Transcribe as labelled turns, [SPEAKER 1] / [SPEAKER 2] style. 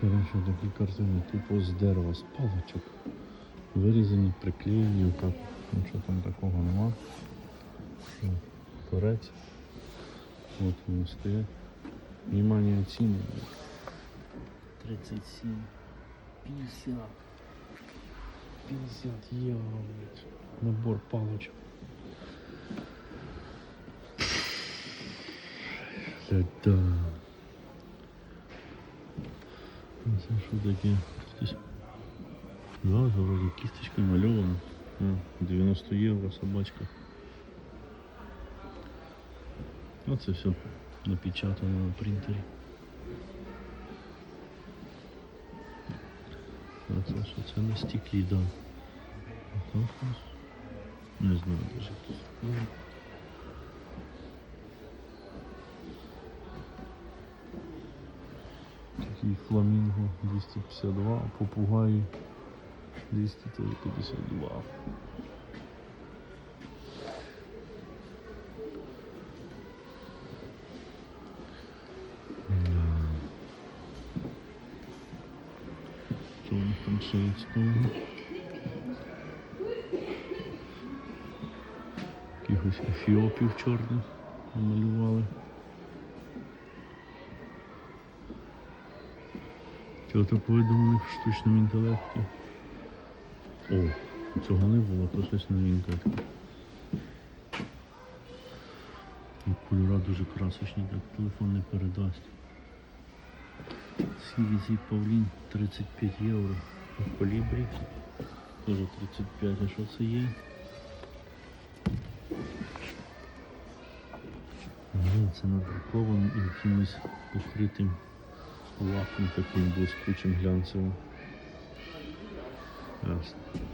[SPEAKER 1] Коротше, такі картини, типу з дерева, з паличок. Вирізані, приклеєні, отак. Нічого там такого нема. Що, Торець. От вони стоять. Внимание ціни. 37. 50. 50 євро. Набор паличок. Да-да. Ну, Це що таке? Хтось... Да, вроде кисточка мальована. О, 90 євро собачка. Оце все напечатано на принтері. А це що це на стеклі, да. А так у нас? Не знаю даже. Такий фламінго 252, а попугаї 252. Що у них там совєтського? Якихось ефіопів чорних намалювали. Так видуманих в штучному інтелекті? О, цього не було, то щось таке. І Кольора дуже красочні, так телефон не передасть. Скільки павлін? 35 євро. Колібрі теж 35. А що це є? Це надруковано якимось покритим лаком таким блискучим глянцевим. Ясно.